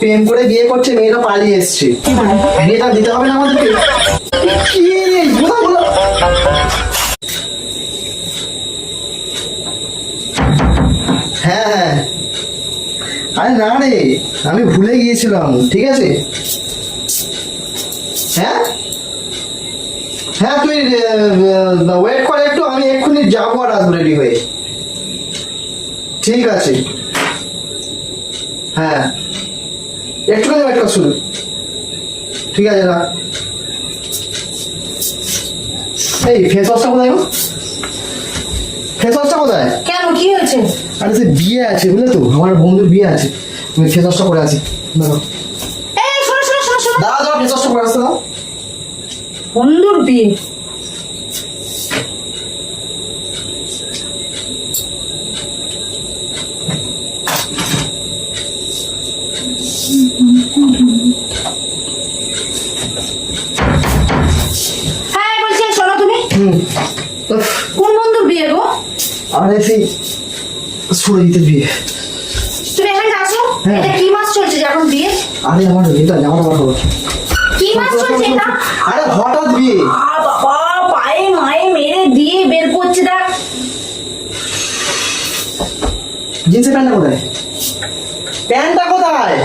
প্রেম করে বিয়ে করছে মেয়েটা পালিয়ে এসছে। বিয়েটা দিতে হবে না আমাদেরকে? কি রে বোঝা বলো হ্যাঁ হ্যাঁ। আরে না রে আমি ভুলে গিয়েছিলাম ঠিক আছে? হ্যাঁ? হ্যাঁ তুই ওয়েট কর একটু আমি এক্ষুনি যাব আর আসব রেডি হয়ে। ঠিক আছে। হ্যাঁ। একটুখানি ওয়েট কর শুরু ঠিক আছে রাখ। এই ফেস ওয়াশটা কোথায় গো? ফেস ওয়াশটা কোথায়? কেন কি হয়েছে? আরে সে বিয়ে আছে বুঝলে তো? আমার বন্ধুর বিয়ে আছে। আমি ফেস ওয়াশটা করে আছি দাঁড়াও। এই শোনো শোনো শোনো শোনো। দাঁড়া দাঁড়া ফেস ওয়াশটা করে আসতে দাও। বন্ধুর বিয়ে? সুরজিতের বিয়ে। তুমি এখানে আসো হ্যাঁ। এটা কি মাস চলছে যে এখন বিয়ে? আরে আমার এটা জামাটা বার করো কি মাস চলছে এটা? আরে হঠাৎ বিয়ে। আ বাবা পায়ে মায়ে মেরে দিয়ে বের করছে দেখ। জিন্সের প্যান্টটা কোথায়? প্যান্টটা কোথায়?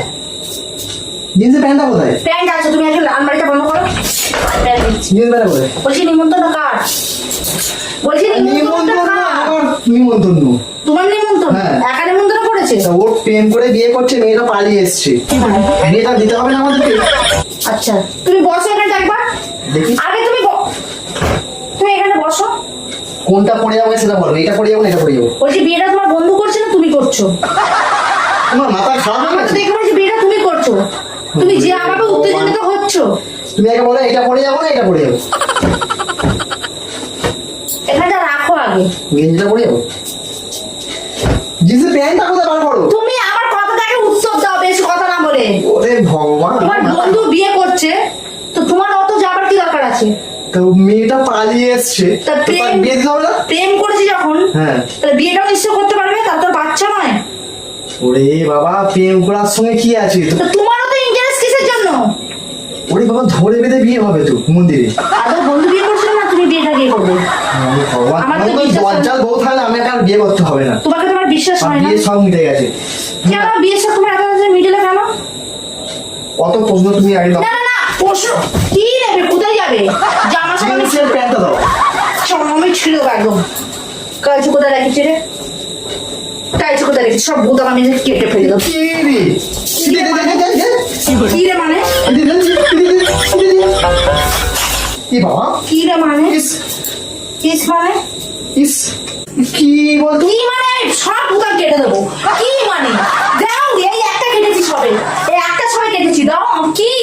জিন্সের প্যান্টটা কোথায়? প্যান্ট আছে তুমি আগে আলমারিটা বন্ধ করো। প্যান্ট জিন্স প্যান্টটা কোথায়? বলছি নিমন্ত্রণ কার? বলছি নিমন্ত্রণ কার? নিমন্ত্রণ তোমার নিমন্ত্রণ? হ্যাঁ। একা নিমন্ত্রণ করেছে? তা প্রেম করে বিয়ে করছে মেয়েটা পালিয়ে এসছে। বিয়েটা দিতে হবে না আমাদেরকে? আচ্ছা তুমি বসো এখানে একবার। দেখি। আগে তুমি তুমি এখানে বসো। কোনটা পড়ে যাবে সেটা বলব এটা পড়ে যাব না এটা পড়ে যাব? বলছি বিয়েটা তোমার বন্ধু করছে না তুমি করছ? তোমার মাথা খারাপ আমার তো গেছে দেখে বলছি বিয়েটা তুমি করছ। তুমি যে আমাকে উত্তেজিত হচ্ছ। তুমি আগে বলো এটা পড়ে যাব না এটা পড়ে যাব? এখানটা গেঞ্জিটা পড়ে যাব জিন্সের প্যান্টটা কোথায় বার করো? তুমি আমার কথাটাকে উত্তর দাও বেশি কথা না বলে। ওরে ভগবান। তোমার বন্ধু বিয়ে করছে তো তোমার অত যাবার কি দরকার আছে? তো মেয়েটা পালিয়ে এসছে। প্রেম- বিয়ে দিতে হবে না? প্রেম করেছি যখন হ্যাঁ। তাহলে বিয়েটাও নিশ্চয় করতে পারবে তার তো বাচ্চা নয়। ওরে বাবা প্রেম করার সঙ্গে কি আছে? তোমারও তো ইন্টারেস্ট কিসের জন্য? ওরে বাবা ধরে বেঁধে বিয়ে হবে তো মন্দিরে। আদৌ বন্ধু বিয়ে করছিল না তুমি বিয়েটা বিয়ে করবে। আমার তো আমার তো বিশ্বাস না। দরজাল বউ থাকলে আমি আর বিয়ে করতে হবে না। তোমাকে তোমার বিশ্বাস হয় না। বিয়ে সব মিটে গেছে। কেন বিয়ের সাথে তোমার এত এত কেন? অত প্রশ্ন তুমি আগে দাও। না না না কি নেবে? কোথায় যাবে? জামা সামনে জিন্সের প্যান্টটা দাও। আমি ছিল একদম। কালচু কোথায় রেখেছি রে? কালচু কোথায় রেখেছি? সব ভূত আমি কেটে ফেলে দেবো। কি রে? মানে? কি বাবা? কি রে মানে? ইস। কিস মানে? ইস। কি বলতো? কি মানে? সব ভূতাম কেটে দেবো। কি মানে? দাও এই একটা কেটেছি সবে। এই একটা সবে কেটেছি দাও। কি?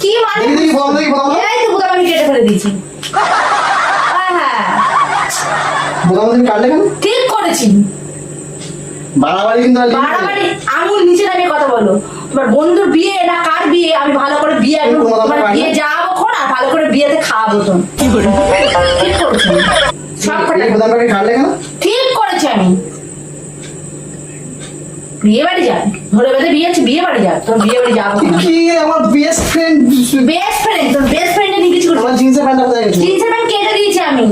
কি মানে? এই তো ভূতাম আমি কেটে ফেলে দিয়েছি। হ্যাঁ হ্যাঁ। তুমি কাটলে কেন? ঠিক করেছি। বাড়াবাড়ি কিন্তু আর limit নেই। বাড়াবাড়ি আঙুল নিচে নামিয়ে কথা বলো। তোমার বন্ধুর বিয়ে না কার বিয়ে? আমি ভালো করে বিয়ে বিয়ে না? ভালো করে বিয়েতে খাওয়াবো তো। ঠিক করেছি সব কটা। বোতামটাকে কাটলে কেন? ঠিক করেছি আমি। বিয়ে বাড়ি যাক ধরে বেঁধে বিয়ে আছে বিয়ে বাড়ি যাক তোর বিয়ে বাড়ি যাব কি আমার বেস্ট ফ্রেন্ড বেস্ট ফ্রেন্ড তোর বেস্ট ফ্রেন্ডে নিয়ে কিছু করছি। আমার জিন্সের প্যান্টটা কোথায় গেছে? জিন্সের প্যান্ট কেটে দিয়েছি আমি।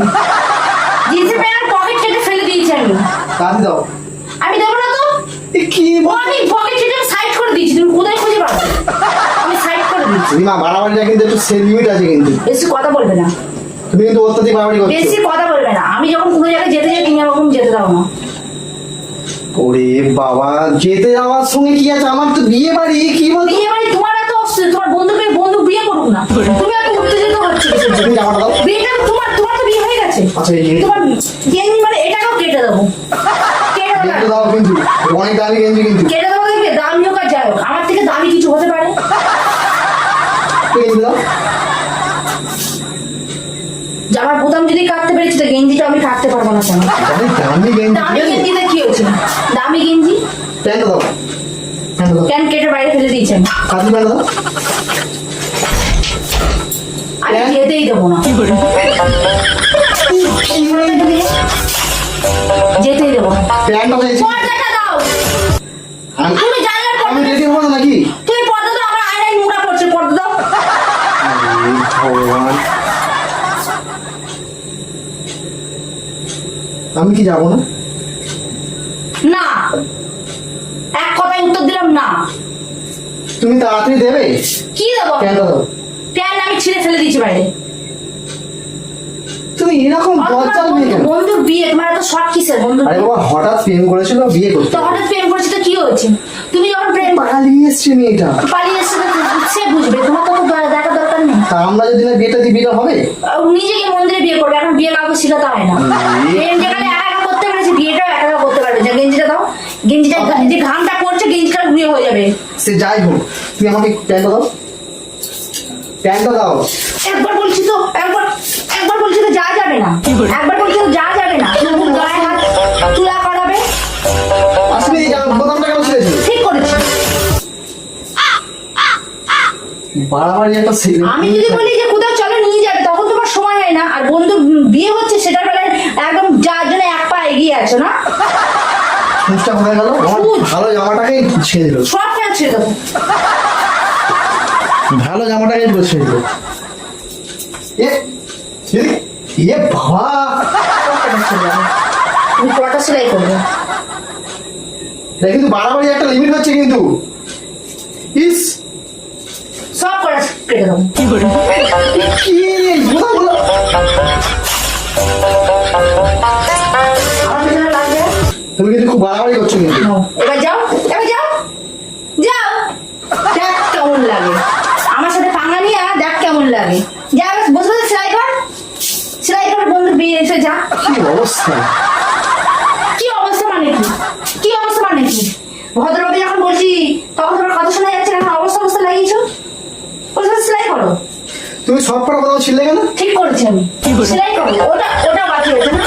জিন্সের প্যান্ট পকেট কেটে ফেলে দিয়েছি আমি। দাও আমি দেবো না তো? কি আমি পকেট কেটে সাইড করে দিয়েছি তুমি কোথায় খুঁজে পাবে আমি না বাড়াবাড়িটা কিন্তু একটু সে লিমিট আছে কিন্তু। বেশি কথা বলবে না। তুমি কিন্তু অত্যাধিক বাড়াবাড়ি করছ। বেশি কথা বলবে না। আমি যখন কোনো জায়গায় যেতে যাই তুমি আমাকে যেতে দাও না। ওরে বাবা যেতে যাওয়ার সঙ্গে কি আছে? আমার তো বিয়ে বাড়ি কি বলতো বিয়ে বাড়ি তোমার এত অস্থির তোমার বন্ধুকে বন্ধু বিয়ে করুক না। তুমি এত উত্তেজিত হচ্ছে তুমি জামাটা দাও। বিয়েটা তোমার তোমার তো বিয়ে হয়ে গেছে। আচ্ছা এই তোমার গেঞ্জি মানে এটাকেও কেটে দেবো। কেটে দাও কিন্তু। অনেক দামি গেঞ্জি কিন্তু। কেটে দেবো দেখবে দামি হোক আর যাই হোক আমার থেকে দামি কিছু হতে পারে গেঞ্জি দাও জামার বোতাম যদি কাটতে পেরেছি তো গেঞ্জিটা আমি কাটতে পারব না কেন? দামি কি হয়েছে? দামি গেঞ্জি? দাও? প্যান্ট কেটে বাইরে ফেলে দিয়েছেন? দাও আমি? যেতেই দেবো না। যেতেই দেবো। দাও? আমি জানলার আমি রেডি হব নাকি তুমি পর্দা দাও আমার আয়নায় নোংরা পড়ছে পর্দা দাও এই ভগবান আমি কি যাব না? না। এক কথায় উত্তর দিলাম না। তুমি তাড়াতাড়ি দেবে? কি দেবো? প্যান্টটা দাও প্যান আমি ছিঁড়ে ফেলে দিয়েছি বাইরে তুমি এরকম মেয়ে কেন? বন্ধুর বিয়ে তোমার এত শখ কিসের আরে বাবা হঠাৎ প্রেম করেছিল বিয়ে করতে তো হঠাৎ প্রেম করছি তো কি হয়েছে? তুমি যখন প্রেম পালিয়ে এসছে মেয়েটা। পালিয়ে এসছে সে বুঝবে। তোমার তো দেখা তা আমরা যদি না বিয়েটা দিই বিয়েটা হবে? নিজেকে মন্দিরে বিয়ে করবে এখন বিয়ে কাউকে শিখাতে হয় না। যেখানে একা একা করতে পেরেছে বিয়েটাও একা একা করতে পারবে। যা গেঞ্জিটা দাও গেঞ্জিটা যে ঘামটা পড়ছে গেঞ্জিটা ঘুরিয়ে হয়ে যাবে। সে যাই হোক তুমি আমাকে প্যান্টটা দাও। প্যান্টটা দাও। একবার বলছি তো একবার একবার বলছি তো যা যাবে না। একবার বাড়াবাড়ি একটা আমি যদি বলি যে কোথাও চলো নিয়ে যাবে তখন তোমার সময় হয় না। আর বন্ধু বিয়ে হচ্ছে সেটার বেলায় একদম যার জন্য এক পা এগিয়ে আছো না? মুখটা কোথায় গেল? আমার ভালো জামাটাকেই ছেড়ে দিল। সব ছেড়ে দেবো ভালো জামাটাকেই ছেড়ে দিল। এ এ, এ বাবা। তুমি পড়াটা সেলাই করবে। কিন্তু বাড়াবাড়ি একটা লিমিট হচ্ছে কিন্তু। ইস আমার সাথে পাঙ্গা নিয়ে দেখ কেমন লাগে বসে সেলাই কর সেলাই কর বন্ধু বিয়ে এসে যা কি অবস্থা? কি অবস্থা মানে কি কি অবস্থা মানে কি ভদ্রভাবে যখন বলছি তখন তোমার কথা শোনা যাচ্ছে না এখন অবস্থা অবস্থা লাগিয়েছো বসে বসে সেলাই করো তুমি সব কটা বোতাম ছিলে কেন? ঠিক করেছি আমি। ওটা ওটা বাকি আছে না?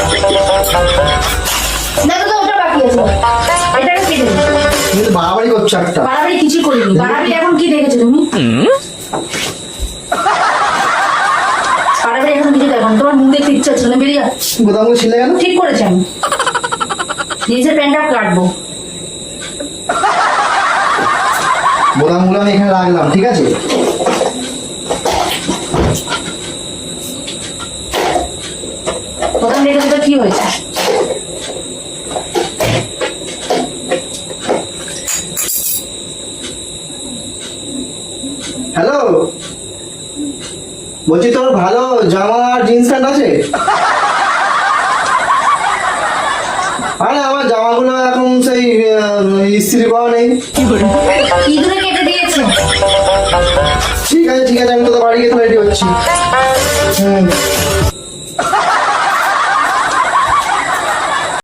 ওটা বাকি আছে। এটাকে কেটে দিই তুমি কিন্তু বাড়াবাড়ি করছ একটা। বাড়াবাড়ি কিছু করিনি। বাড়াবাড়ি এখন কি দেখেছ তুমি? বাড়াবাড়ি এখন কিছু দেখো তোমার মুখ দেখতে ইচ্ছা হচ্ছে না? বেরিয়ে। বোতামগুলো ছিলে কেন? ঠিক করেছি আমি। নিজের প্যান্টটা কাটবো। বোতামগুলো আমি এখানে রাখলাম ঠিক আছে? প্রথম রেখে কি হয়েছে? হ্যালো বলছি তোর ভালো জামা আর জিন্স প্যান্ট আছে? আরে আমার জামাগুলো এখন সেই ইস্ত্রি পাওয়া নেই। ইঁদুরে কেটে দিয়েছে? ঠিক আছে ঠিক আছে আমি তোদের বাড়ি গিয়ে রেডি হচ্ছি। হুম।